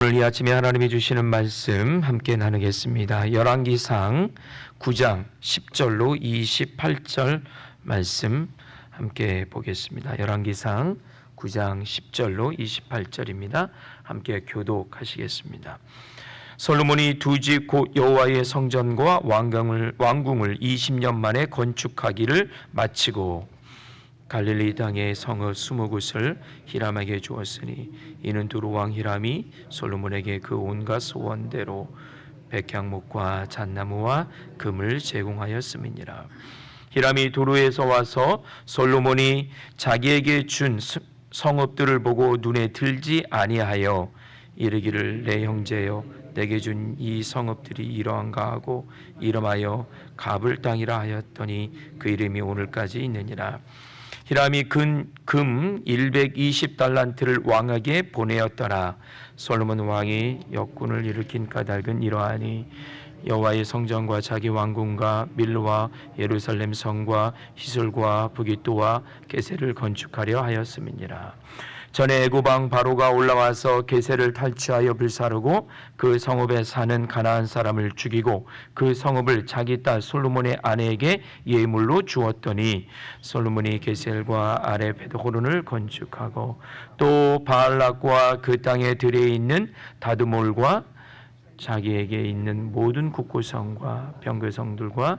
오늘 이 아침에 하나님이 주시는 말씀 함께 나누겠습니다. 열왕기상 9장 10절로 28절 말씀 함께 보겠습니다. 열왕기상 9장 10절로 28절입니다. 함께 교독하시겠습니다. 솔로몬이 두 집 곧 여호와의 성전과 왕궁을 왕궁을 20년 만에 건축하기를 마치고 갈릴리 땅의 성읍 스무 곳을 히람에게 주었으니 이는 두루 왕 히람이 솔로몬에게 그 온갖 소원대로 백향목과 잣나무와 금을 제공하였음이니라. 히람이 두루에서 와서 솔로몬이 자기에게 준 스- 성읍들을 보고 눈에 들지 아니하여 이르기를 내 형제여 내게 준 이 성읍들이 이러한가 하고 이름하여 가불 땅이라 하였더니 그 이름이 오늘까지 있느니라. 히람이 근, 금 120달란트를 왕에게 보내었더라. 솔로몬 왕이 역군을 일으킨 까닭은 이러하니 여호와의 성전과 자기 왕궁과 밀로와 예루살렘 성과 히솔과 부깃도와 게세를 건축하려 하였음이니라. 전에 애고방 바로가 올라와서 게세를 탈취하여 불사르고 그 성읍에 사는 가나안 사람을 죽이고 그 성읍을 자기 딸 솔로몬의 아내에게 예물로 주었더니 솔로몬이 게셀과 아래 베드호론을 건축하고 또 바알락과 그 땅에 들에 있는 다드몰과 자기에게 있는 모든 국고성과 병거성들과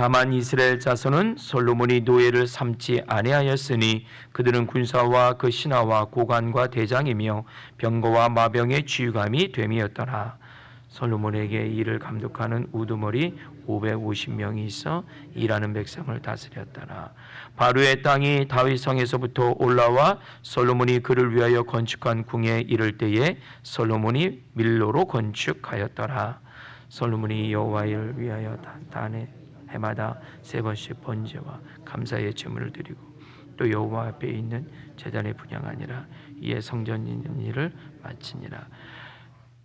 다만 이스라엘 자손은 솔로몬이 노예를 삼지 아니하였으니 그들은 군사와 그 신하와 고관과 대장이며 병거와 마병의 지휘감이 됨이었더라. 솔로몬에게 이를 감독하는 우두머리 550명이 있어 일하는 백성을 다스렸더라. 바로의 땅이 다윗 성에서부터 올라와 솔로몬이 그를 위하여 건축한 궁에 이를 때에 솔로몬이 밀로로 건축하였더라. 솔로몬이 여호와를 위하여 단단 해 해마다 세 번씩 번제와 감사의 제물을 드리고 또 여호와 앞에 있는 제단에 분양하니라 이에 성전 일을 마치니라.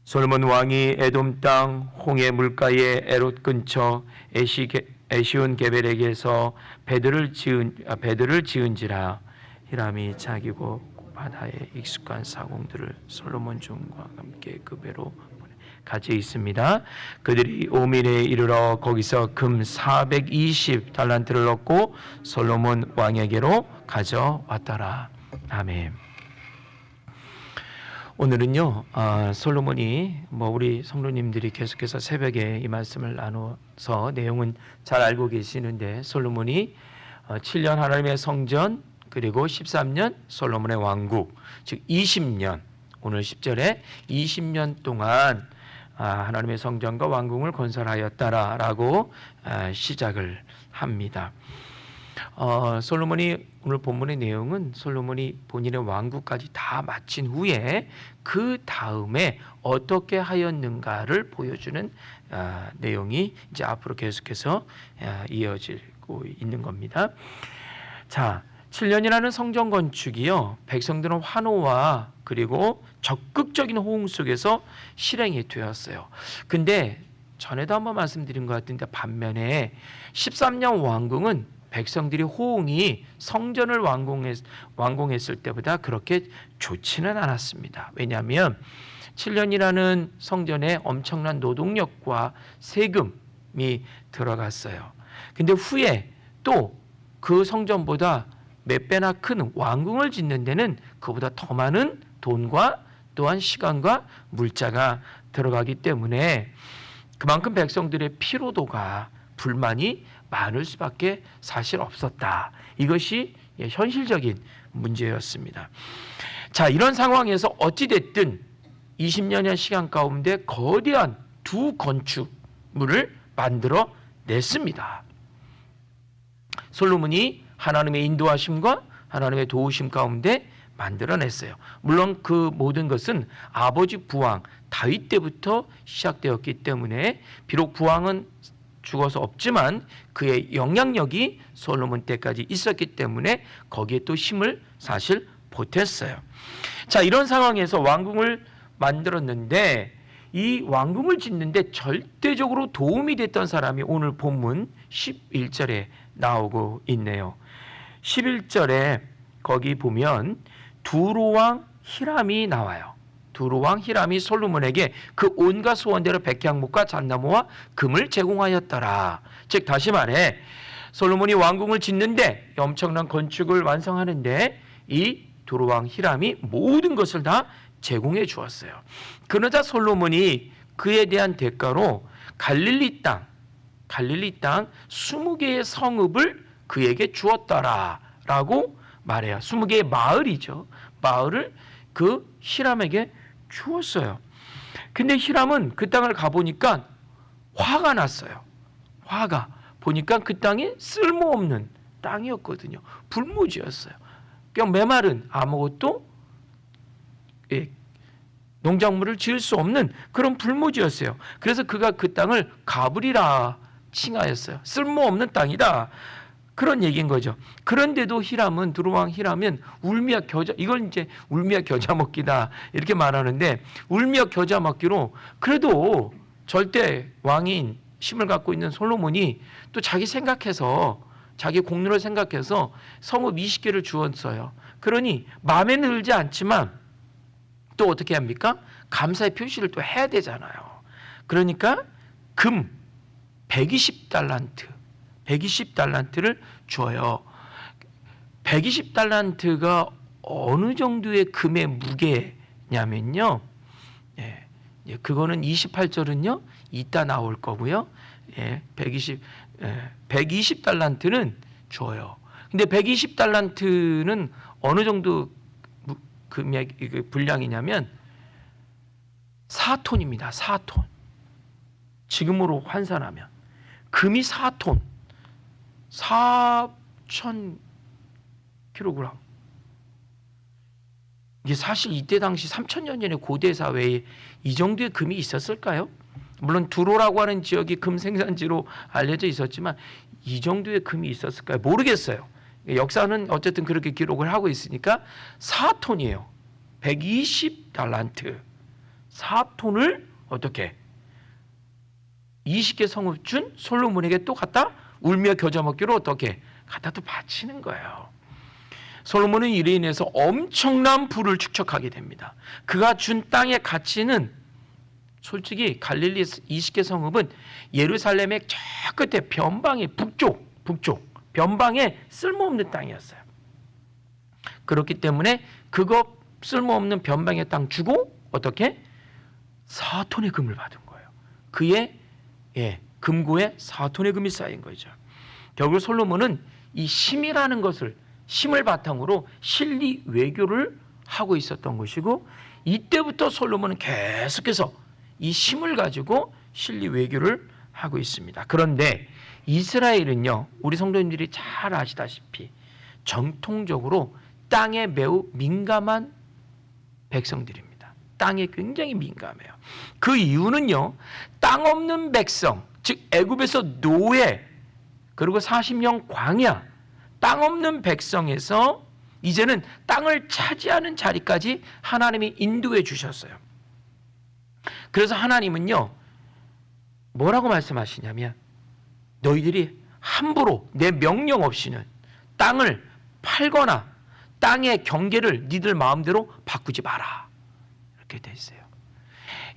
솔로몬 왕이 에돔 땅 홍해 물가의 에롯 근처 에시 에시온 게벨에게서 배들을 지은 아, 배들을 지은지라. 히람이 자기고 바다에 익숙한 사공들을 솔로몬 종과 함께 그 배로 같이 있습니다. 그들이 오밀에 이르러 거기서 금 420 달란트를 얻고 솔로몬 왕에게로 가져왔더라. 아멘. 오늘은요 아, 솔로몬이 뭐 우리 성도님들이 계속해서 새벽에 이 말씀을 나눠서 내용은 잘 알고 계시는데 솔로몬이 어, 7년 하나님의 성전 그리고 13년 솔로몬의 왕국 즉 20년 오늘 10절에 20년 동안 아, 하나님의 성전과 왕궁을 건설하였다라고 아, 시작을 합니다. 어, 솔로몬이 오늘 본문의 내용은 솔로몬이 본인의 왕국까지 다 마친 후에 그 다음에 어떻게 하였는가를 보여주는 아, 내용이 이제 앞으로 계속해서 아, 이어지고 있는 겁니다. 자, 7년이라는 성전 건축이요. 백성들은 환호와 그리고 적극적인 호응 속에서 실행이 되었어요. 근데 전에도 한번 말씀드린 것 같은데 반면에 13년 왕궁은 백성들이 호응이 성전을 완공했, 완공했을 때보다 그렇게 좋지는 않았습니다. 왜냐하면 7년이라는 성전에 엄청난 노동력과 세금이 들어갔어요. 근데 후에 또 그 성전보다 몇 배나 큰 왕궁을 짓는 데는 그보다 더 많은 돈과 또한 시간과 물자가 들어가기 때문에 그만큼 백성들의 피로도가 불만이 많을 수밖에 사실 없었다. 이것이 예, 현실적인 문제였습니다. 자, 이런 상황에서 어찌됐든 20년의 시간 가운데 거대한 두 건축물을 만들어 냈습니다. 솔로몬이 하나님의 인도하심과 하나님의 도우심 가운데 만들어냈어요. 물론 그 모든 것은 아버지 부왕 다윗 때부터 시작되었기 때문에 비록 부왕은 죽어서 없지만 그의 영향력이 솔로몬 때까지 있었기 때문에 거기에 또 힘을 사실 보탰어요. 자, 이런 상황에서 왕궁을 만들었는데 이 왕궁을 짓는데 절대적으로 도움이 됐던 사람이 오늘 본문 11절에 나오고 있네요. 11절에 거기 보면 두로왕 히람이 나와요. 두로왕 히람이 솔로몬에게 그 온갖 소원대로 백향목과 잣나무와 금을 제공하였더라. 즉 다시 말해 솔로몬이 왕궁을 짓는데 엄청난 건축을 완성하는데 이 두로왕 히람이 모든 것을 다 제공해 주었어요. 그러자 솔로몬이 그에 대한 대가로 갈릴리 땅, 갈릴리 땅 20개의 성읍을 그에게 주었더라라고 말해요. 20개의 마을이죠. 마을을 그 히람에게 주었어요. 근데 히람은 그 땅을 가보니까 화가 났어요. 화가. 보니까 그 땅이 쓸모없는 땅이었거든요. 불모지였어요. 그냥 메마른 아무것도 예, 농작물을 지을 수 없는 그런 불모지였어요. 그래서 그가 그 땅을 가브리라 칭하였어요. 쓸모없는 땅이다. 그런 얘기인 거죠. 그런데도 히람은 두루왕 히람은 울미야 겨자 이걸 이제 울미야 겨자 먹기다 이렇게 말하는데 울미야 겨자 먹기로 그래도 절대 왕인 힘을 갖고 있는 솔로몬이 또 자기 생각해서 자기 공로를 생각해서 성읍 20개를 주었어요. 그러니 마음에 들지 않지만 또 어떻게 합니까? 감사의 표시를 또 해야 되잖아요. 그러니까 금 120달란트 120달란트를 줘요. 120달란트가 어느 정도의 금의 무게냐면요. 예, 예, 그거는 28절은요. 이따 나올 거고요. 예, 120 예, 120달란트는 줘요. 근데 120달란트는 어느 정도 무- 금액 그 분량이냐면 4톤입니다. 4톤. 지금으로 환산하면 금이 4톤. 4천 킬로그램. 이게 사실 이때 당시 3천년 전의 고대 사회에 이 정도의 금이 있었을까요? 물론 두로라고 하는 지역이 금 생산지로 알려져 있었지만 이 정도의 금이 있었을까요? 모르겠어요. 역사는 어쨌든 그렇게 기록을 하고 있으니까 4톤이에요. 120 달란트. 4톤을 어떻게 20개 성읍 준 솔로몬에게 또 갖다 울며 겨자 먹기로 어떻게 갖다 또 바치는 거예요. 솔로몬은 이로 인해서 엄청난 부를 축적하게 됩니다. 그가 준 땅의 가치는 솔직히 갈릴리 20개 성읍은 예루살렘의 저 끝에 변방의 북쪽, 북쪽 변방에 쓸모없는 땅이었어요. 그렇기 때문에 그거 쓸모없는 변방의 땅 주고 어떻게 4톤의 금을 받은 거예요. 그의 예, 금고에 4톤의 금이 쌓인 거죠. 결국 솔로몬은 이 심이라는 것을 심을 바탕으로 실리 외교를 하고 있었던 것이고 이때부터 솔로몬은 계속해서 이 심을 가지고 실리 외교를 하고 있습니다. 그런데 이스라엘은요, 우리 성도님들이 잘 아시다시피 정통적으로 땅에 매우 민감한 백성들입니다. 땅에 굉장히 민감해요. 그 이유는요, 땅 없는 백성, 즉 애굽에서 노예 그리고 40년 광야, 땅 없는 백성에서 이제는 땅을 차지하는 자리까지 하나님이 인도해 주셨어요. 그래서 하나님은요, 뭐라고 말씀하시냐면, 너희들이 함부로 내 명령 없이는 땅을 팔거나 땅의 경계를 니들 마음대로 바꾸지 마라. 이렇게 돼 있어요.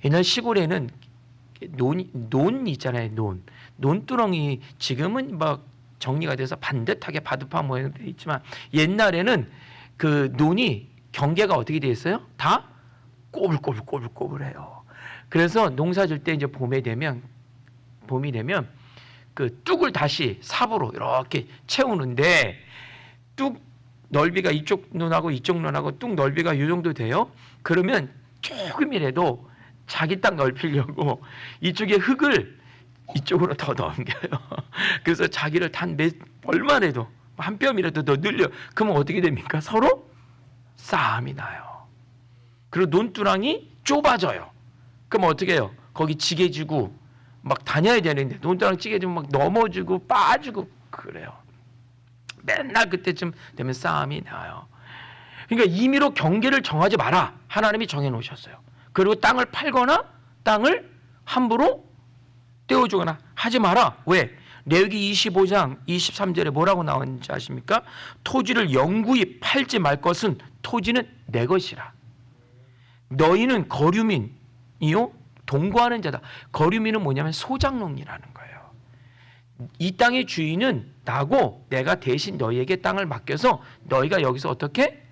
옛날 시골에는 논, 논 있잖아요, 논. 논두렁이 지금은 막 정리가 돼서 반듯하게 바둑판 모양으로 돼 있지만 옛날에는 그 논이 경계가 어떻게 돼 있어요? 다 꼬불꼬불꼬불꼬불해요. 그래서 농사 질 때 이제 봄에 되면 봄이 되면 그 뚝을 다시 삽으로 이렇게 채우는데 뚝 넓이가 이쪽 눈하고 이쪽 눈하고 뚝 넓이가 이 정도 돼요. 그러면 조금이라도 자기 땅 넓히려고 이쪽에 흙을 이쪽으로 더 넘겨요. 그래서 자기를 단 몇 얼마라도 한 뼘이라도 더 늘려. 그러면 어떻게 됩니까? 서로 싸움이 나요. 그리고 논두렁이 좁아져요. 그럼 어떻게 해요? 거기 지게 지고 막 다녀야 되는데 논두렁 찌게 지고 막 넘어지고 빠지고 그래요. 맨날 그때쯤 되면 싸움이 나요. 그러니까 임의로 경계를 정하지 마라. 하나님이 정해 놓으셨어요. 그리고 땅을 팔거나 땅을 함부로 떼어주거나 하지 마라. 왜? 레위기 25장 23절에 뭐라고 나오는지 아십니까? 토지를 영구히 팔지 말 것은 토지는 내 것이라. 너희는 거류민이요 동거하는 자다. 거류민은 뭐냐면 소장농이라는 거예요. 이 땅의 주인은 나고 내가 대신 너희에게 땅을 맡겨서 너희가 여기서 어떻게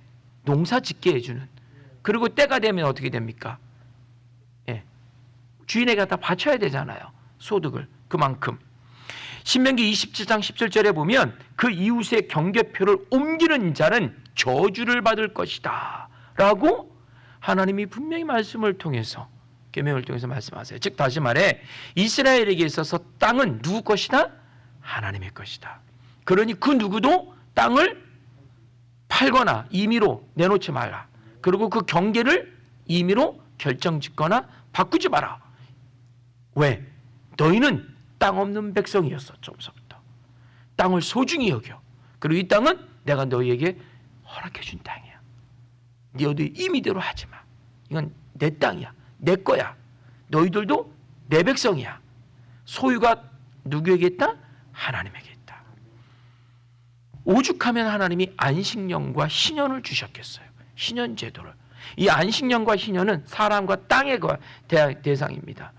농사 짓게 해주는. 그리고 때가 되면 어떻게 됩니까? 예, 주인에게 다 바쳐야 되잖아요. 소득을 그만큼. 신명기 27장 17절에 보면 그 이웃의 경계표를 옮기는 자는 저주를 받을 것이다. 라고 하나님이 분명히 말씀을 통해서 계명을 통해서 말씀하세요. 즉 다시 말해 이스라엘에게 있어서 땅은 누구 것이다? 하나님의 것이다. 그러니 그 누구도 땅을 팔거나 임의로 내놓지 말라. 그리고 그 경계를 임의로 결정짓거나 바꾸지 마라. 왜? 너희는 땅 없는 백성이었어. 좀서부터. 땅을 소중히 여겨. 그리고 이 땅은 내가 너희에게 허락해 준 땅이야. 너희들 임의대로 하지 마. 이건 내 땅이야. 내 거야. 너희들도 내 백성이야. 소유가 누구에게 있다? 하나님에게 있다. 오죽하면 하나님이 안식년과 희년을 주셨겠어요. 희년 제도를. 이 안식년과 희년은 사람과 대- 대상입니다.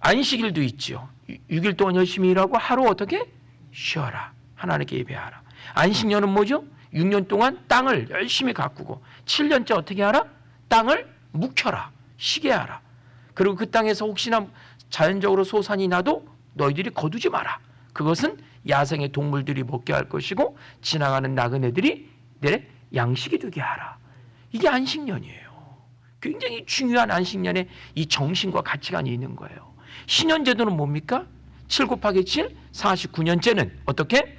안식일도 있지요. 6일 동안 열심히 일하고 하루 어떻게 쉬어라. 하나님께 예배하라. 안식년은 뭐죠? 6년 동안 땅을 열심히 가꾸고 7년째 어떻게 하라? 땅을 묵혀라. 쉬게 하라. 그리고 그 땅에서 혹시나 자연적으로 소산이 나도 너희들이 거두지 마라. 그것은 야생의 동물들이 먹게 할 것이고 지나가는 나그네들이 내 양식이 되게 하라. 이게 안식년이에요. 굉장히 중요한 안식년에 이 정신과 가치관이 있는 거예요. 신년제도는 뭡니까? 7 곱하기 7, 49년째는 어떻게?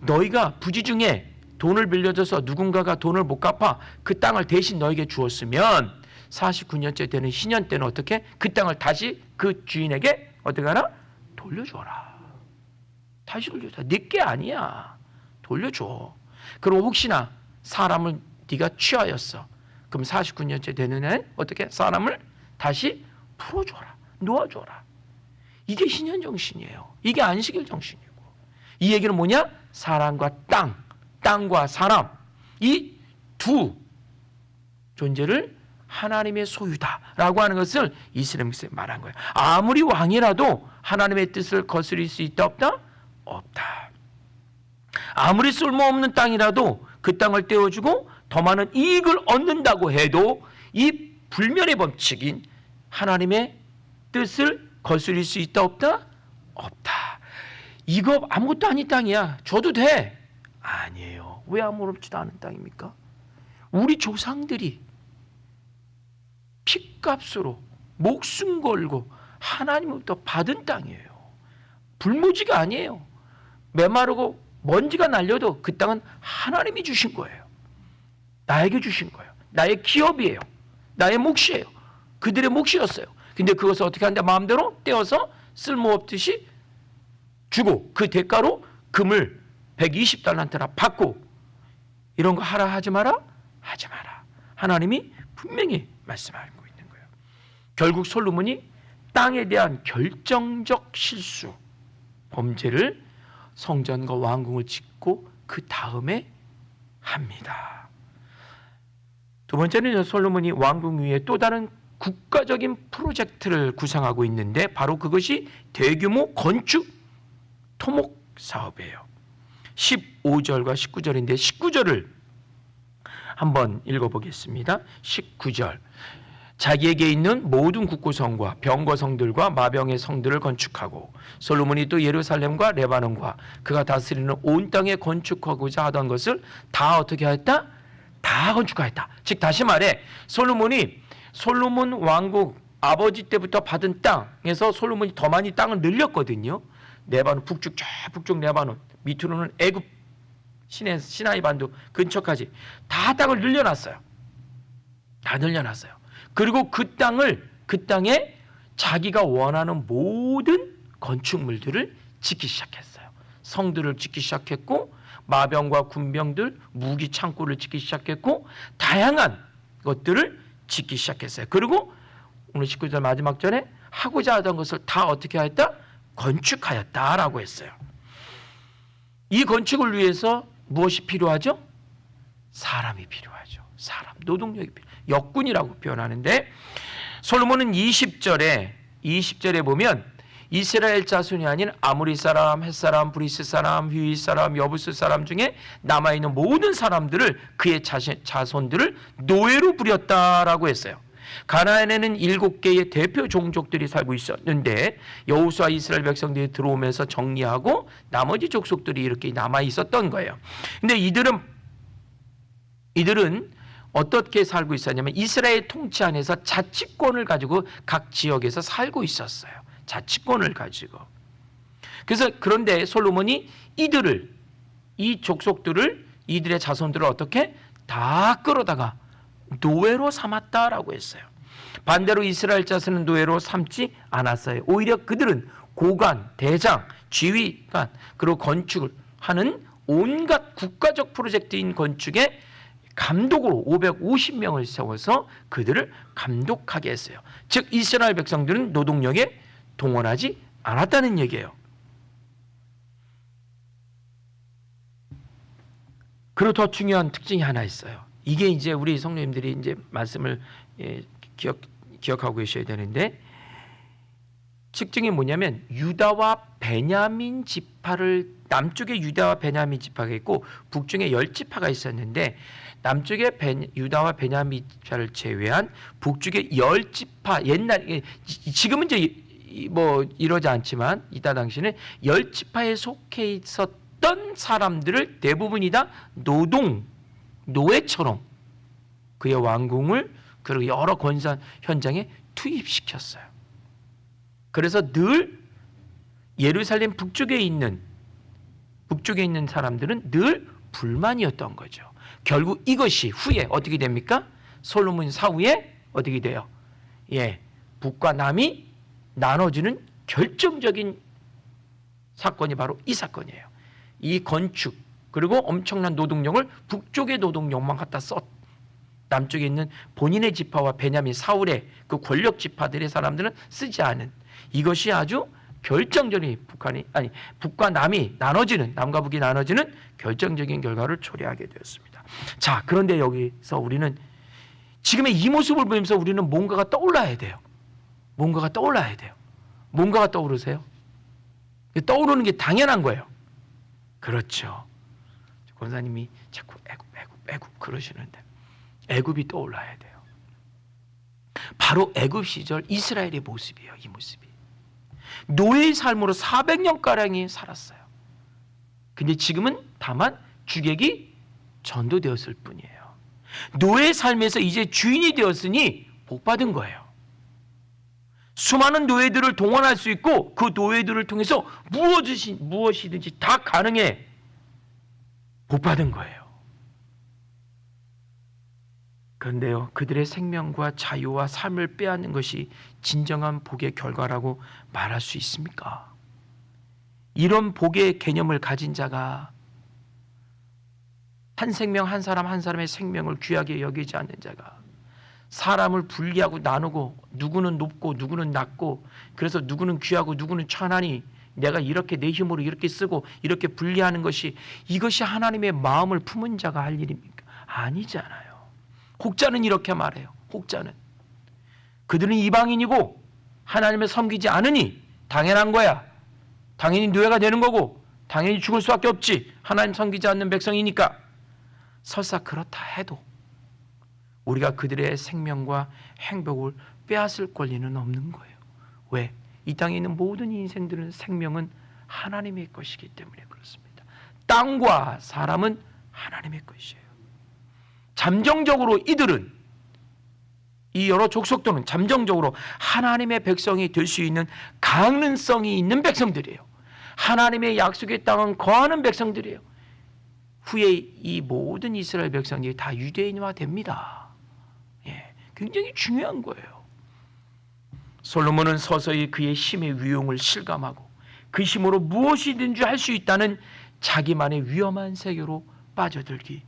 너희가 부지 중에 돈을 빌려줘서 누군가가 돈을 못 갚아 그 땅을 대신 너에게 주었으면 49년째 되는 신년 때는 어떻게? 그 땅을 다시 그 주인에게 어떻게 하나? 돌려줘라. 다시 돌려줘. 내게 아니야. 돌려줘. 그럼 혹시나 사람을 네가 취하였어. 그럼 49년째 되는 애 어떻게 사람을 다시 풀어줘라. 놓아줘라. 이게 신현 정신이에요. 이게 안식일 정신이고. 이 얘기는 뭐냐? 사람과 땅, 땅과 사람 이 두 존재를 하나님의 소유다라고 하는 것을 이스라엘에서 말한 거예요. 아무리 왕이라도 하나님의 뜻을 거스릴 수 있다 없다? 없다. 아무리 쓸모없는 땅이라도 그 땅을 떼어주고 더 많은 이익을 얻는다고 해도 이 불면의 법칙인 하나님의 뜻을 거스릴 수 있다 없다? 없다. 이거 아무것도 아닌 땅이야. 줘도 돼. 아니에요. 왜 아무렇지도 않은 땅입니까? 우리 조상들이 피값으로 목숨 걸고 하나님으로부터 받은 땅이에요. 불모지가 아니에요. 메마르고 먼지가 날려도 그 땅은 하나님이 주신 거예요. 나에게 주신 거예요. 나의 기업이에요. 나의 몫이에요. 그들의 몫이었어요. 근데 그것을 어떻게 한다? 마음대로 떼어서 쓸모없듯이 주고 그 대가로 금을 120달란트나 받고 이런 거 하라 하지 마라? 하지 마라. 하나님이 분명히 말씀하고 있는 거예요. 결국 솔로몬이 땅에 대한 결정적 실수, 범죄를 성전과 왕궁을 짓고 그 다음에 합니다. 두 번째는 솔로몬이 왕궁 위에 또 다른 국가적인 프로젝트를 구상하고 있는데 바로 그것이 대규모 건축 토목 사업이에요. 15절과 19절인데 19절을 한번 읽어보겠습니다. 19절 자기에게 있는 모든 국고성과 병거 성들과 마병의 성들을 건축하고 솔로몬이 또 예루살렘과 레바논과 그가 다스리는 온 땅에 건축하고자 하던 것을 다 어떻게 하였다? 다 건축하였다. 즉 다시 말해 솔로몬이 솔로몬 왕국 아버지 때부터 받은 땅에서 솔로몬이 더 많이 땅을 늘렸거든요. 레바논 북쪽 저 북쪽 레바논 밑으로는 애굽 시내 시나이 반도 근처까지 다 땅을 늘려놨어요. 다 늘려놨어요. 그리고 그 땅을 그 땅에 자기가 원하는 모든 건축물들을 짓기 시작했어요. 성들을 짓기 시작했고 마병과 군병들 무기 창고를 짓기 시작했고 다양한 것들을 짓기 시작했어요. 그리고 오늘 19절 마지막 절에 하고자 하던 것을 다 어떻게 하였다? 건축하였다라고 했어요. 이 건축을 위해서 무엇이 필요하죠? 사람이 필요하죠. 사람, 노동력이 필요. 역군이라고 표현하는데 솔로몬은 20절에 20절에 보면 이스라엘 자손이 아닌 아무리 사람, 햇 사람, 브리스 사람, 휘 사람, 여부스 사람 중에 남아 있는 모든 사람들을 그의 자신, 자손들을 노예로 부렸다라고 했어요. 가나안에는 일곱 개의 대표 종족들이 살고 있었는데 여호수아 이스라엘 백성들이 들어오면서 정리하고 나머지 족속들이 이렇게 남아 있었던 거예요. 근데 이들은 이들은 어떻게 살고 있었냐면 이스라엘 통치 안에서 자치권을 가지고 각 지역에서 살고 있었어요. 자치권을 가지고. 그래서 그런데 솔로몬이 이들을 이 족속들을 이들의 자손들을 어떻게 다 끌어다가 노예로 삼았다라고 했어요. 반대로 이스라엘 자손은 노예로 삼지 않았어요. 오히려 그들은 고관, 대장, 지휘관 그리고 건축을 하는 온갖 국가적 프로젝트인 건축에 감독으로 550명을 세워서 그들을 감독하게 했어요. 즉 이스라엘 백성들은 노동력에 동원하지 않았다는 얘기예요. 그리고 더 중요한 특징이 하나 있어요. 이게 이제 우리 성도님들이 이제 말씀을 예, 기억 기억하고 계셔야 되는데 특징이 뭐냐면 유다와 베냐민 지파를 남쪽에 유다와 베냐민 지파가 있고 북쪽에 열 지파가 있었는데 남쪽에 베, 유다와 베냐민 지파를 제외한 북쪽에 열 지파 옛날 지금은 이제 뭐 이러지 않지만 이따 당시는 열 지파에 속해 있었던 사람들을 대부분이 다 노동 노예처럼 그의 왕궁을 그리고 여러 권산 현장에 투입시켰어요. 그래서 늘 예루살렘 북쪽에 있는 북쪽에 있는 사람들은 늘 불만이었던 거죠. 결국 이것이 후에 어떻게 됩니까? 솔로몬 사후에 어떻게 돼요? 예, 북과 남이 나눠지는 결정적인 사건이 바로 이 사건이에요. 이 건축 그리고 엄청난 노동력을 북쪽의 노동력만 갖다 썼. 남쪽에 있는 본인의 지파와 베냐민 사울의 그 권력 지파들의 사람들은 쓰지 않은 이것이 아주 결정적인 북한이 아니 북과 남이 나눠지는 남과 북이 나눠지는 결정적인 결과를 초래하게 되었습니다. 자 그런데 여기서 우리는 지금의 이 모습을 보면서 우리는 뭔가가 떠올라야 돼요. 뭔가가 떠올라야 돼요. 뭔가가 떠오르세요? 떠오르는 게 당연한 거예요. 그렇죠. 권사님이 자꾸 애굽 애굽 애굽 그러시는데 애굽이 떠올라야 돼요. 바로 애굽 시절 이스라엘의 모습이에요. 이 모습이. 노예의 삶으로 400년 가량이 살았어요. 근데 지금은 다만 주객이 전도되었을 뿐이에요. 노예의 삶에서 이제 주인이 되었으니 복 받은 거예요. 수많은 노예들을 동원할 수 있고 그 노예들을 통해서 무엇이든지, 무엇이든지 다 가능해 복 받은 거예요. 그런데요, 그들의 생명과 자유와 삶을 빼앗는 것이 진정한 복의 결과라고 말할 수 있습니까? 이런 복의 개념을 가진 자가 한 생명 한 사람 한 사람의 생명을 귀하게 여기지 않는 자가 사람을 분리하고 나누고 누구는 높고 누구는 낮고 그래서 누구는 귀하고 누구는 천하니 내가 이렇게 내 힘으로 이렇게 쓰고 이렇게 분리하는 것이 이것이 하나님의 마음을 품은 자가 할 일입니까? 아니잖아요. 혹자는 이렇게 말해요. 혹자는 그들은 이방인이고 하나님을 섬기지 않으니 당연한 거야. 당연히 노예가 되는 거고 당연히 죽을 수밖에 없지. 하나님 섬기지 않는 백성이니까 설사 그렇다 해도 우리가 그들의 생명과 행복을 빼앗을 권리는 없는 거예요. 왜? 이 땅에 있는 모든 인생들은 생명은 하나님의 것이기 때문에 그렇습니다. 땅과 사람은 하나님의 것이에요. 잠정적으로 이들은 이 여러 족속들은 잠정적으로 하나님의 백성이 될 수 있는 가능성이 있는 백성들이에요. 하나님의 약속의 땅은 거하는 백성들이에요. 후에 이 모든 이스라엘 백성들이 다 유대인화 됩니다. 예, 굉장히 중요한 거예요. 솔로몬은 서서히 그의 힘의 위용을 실감하고 그 힘으로 무엇이든지 할 수 있다는 자기만의 위험한 세계로 빠져들기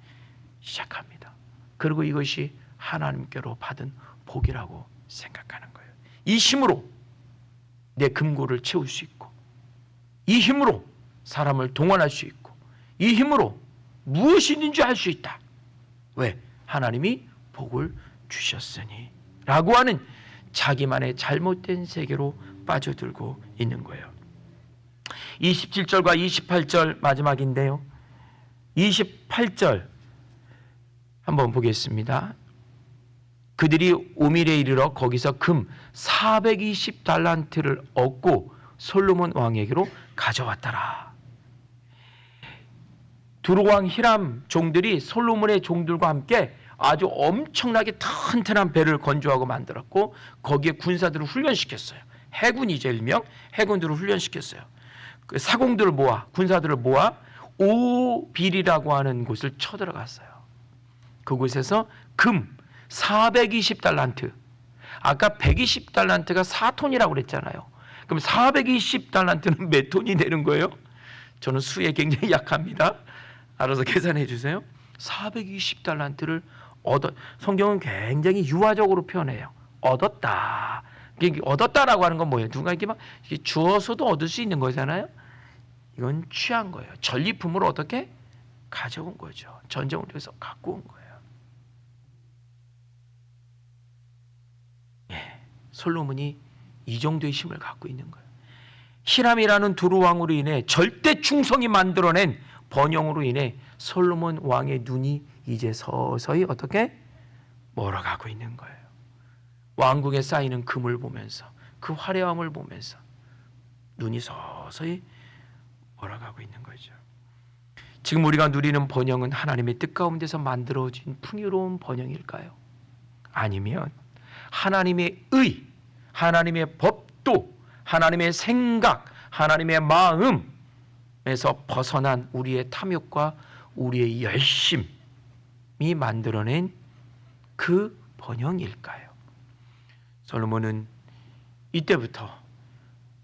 시작합니다. 그리고 이것이 하나님께로 받은 복이라고 생각하는 거예요. 이 힘으로 내 금고를 채울 수 있고, 이 힘으로 사람을 동원할 수 있고, 이 힘으로 무엇이든지 할 수 있다. 왜? 하나님이 복을 주셨으니. 라고 하는 자기만의 잘못된 세계로 빠져들고 있는 거예요. 27절과 28절 마지막인데요. 28절 한번 보겠습니다. 그들이 오밀에 이르러 거기서 금 420달란트를 얻고 솔로몬 왕에게로 가져왔더라. 두루왕 히람 종들이 솔로몬의 종들과 함께 아주 엄청나게 튼튼한 배를 건조하고 만들었고 거기에 군사들을 훈련시켰어요. 해군이죠 일명 해군들을 훈련시켰어요. 그 사공들을 모아 군사들을 모아 오빌이라고 하는 곳을 쳐들어갔어요. 그곳에서 금 420달란트. 아까 120달란트가 4톤이라고 그랬잖아요. 그럼 420달란트는 몇 톤이 되는 거예요? 저는 수에 굉장히 약합니다. 알아서 계산해 주세요. 420달란트를 얻어 성경은 굉장히 유화적으로 표현해요. 얻었다. 얻었다라고 하는 건 뭐예요? 누가 이렇게 막 주어서도 얻을 수 있는 거잖아요. 이건 취한 거예요. 전리품으로 어떻게 가져온 거죠. 전쟁을 통해서 갖고 온 거예요. 예, 솔로몬이 이 정도의 힘을 갖고 있는 거예요. 히람이라는 두루 왕으로 인해 절대 충성이 만들어낸 번영으로 인해 솔로몬 왕의 눈이 이제 서서히 어떻게 멀어가고 있는 거예요. 왕궁에 쌓이는 금을 보면서 그 화려함을 보면서 눈이 서서히 멀어가고 있는 거죠. 지금 우리가 누리는 번영은 하나님의 뜻 가운데서 만들어진 풍요로운 번영일까요? 아니면 하나님의 의, 하나님의 법도, 하나님의 생각, 하나님의 마음에서 벗어난 우리의 탐욕과 우리의 열심이 만들어낸 그 번영일까요? 솔로몬은 이때부터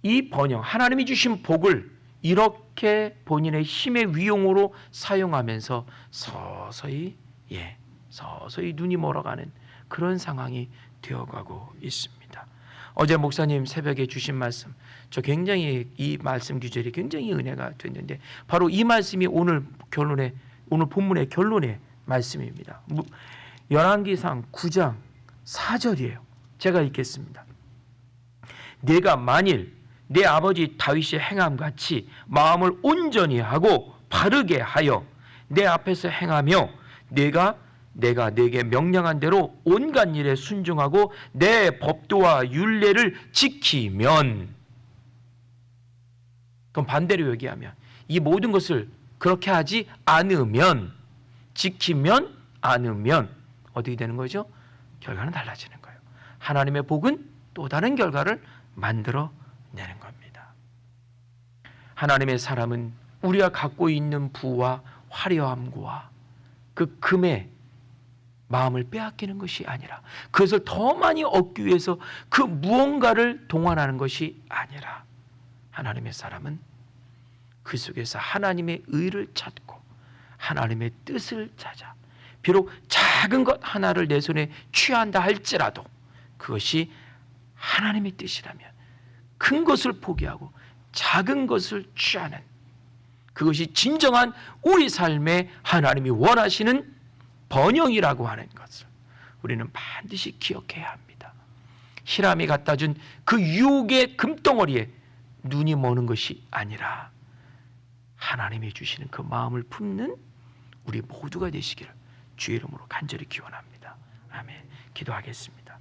이 번영, 하나님이 주신 복을 이렇게 본인의 힘의 위용으로 사용하면서 서서히 예, 서서히 눈이 멀어가는 그런 상황이 되어가고 있습니다. 어제 목사님 새벽에 주신 말씀, 저 굉장히 이 말씀 규절이 굉장히 은혜가 됐는데 바로 이 말씀이 오늘 결론의 오늘 본문의 결론의 말씀입니다. 열왕기상 9장 4절이에요. 제가 읽겠습니다. 내가 만일 내 아버지 다윗이 행함 같이 마음을 온전히 하고 바르게 하여 내 앞에서 행하며 내가 내가 내게 명령한 대로 온갖 일에 순종하고 내 법도와 율례를 지키면 그럼 반대로 얘기하면 이 모든 것을 그렇게 하지 않으면 지키면 않으면 어떻게 되는 거죠? 결과는 달라지는 거예요. 하나님의 복은 또 다른 결과를 만들어 내는 겁니다. 하나님의 사람은 우리가 갖고 있는 부와 화려함과 그 금의 마음을 빼앗기는 것이 아니라 그것을 더 많이 얻기 위해서 그 무언가를 동원하는 것이 아니라 하나님의 사람은 그 속에서 하나님의 의를 찾고 하나님의 뜻을 찾아 비록 작은 것 하나를 내 손에 취한다 할지라도 그것이 하나님의 뜻이라면 큰 것을 포기하고 작은 것을 취하는 그것이 진정한 우리 삶의 하나님이 원하시는 번영이라고 하는 것을 우리는 반드시 기억해야 합니다. 히람이 갖다 준 그 유혹의 금덩어리에 눈이 머는 것이 아니라 하나님이 주시는 그 마음을 품는 우리 모두가 되시기를 주의 이름으로 간절히 기원합니다. 아멘. 기도하겠습니다.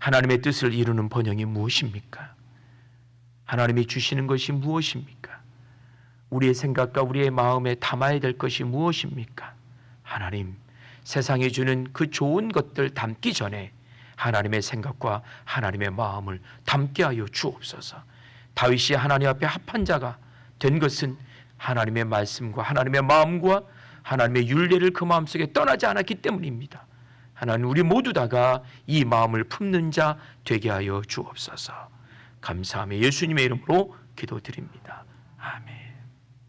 하나님의 뜻을 이루는 번영이 무엇입니까? 하나님이 주시는 것이 무엇입니까? 우리의 생각과 우리의 마음에 담아야 될 것이 무엇입니까? 하나님, 세상에 주는 그 좋은 것들 담기 전에 하나님의 생각과 하나님의 마음을 담게 하여 주옵소서. 다윗이 하나님 앞에 합한 자가 된 것은 하나님의 말씀과 하나님의 마음과 하나님의 윤례를 그 마음속에 떠나지 않았기 때문입니다. 하나님 우리 모두 다가 이 마음을 품는 자 되게 하여 주옵소서. 감사하며 예수님의 이름으로 기도드립니다. 아멘.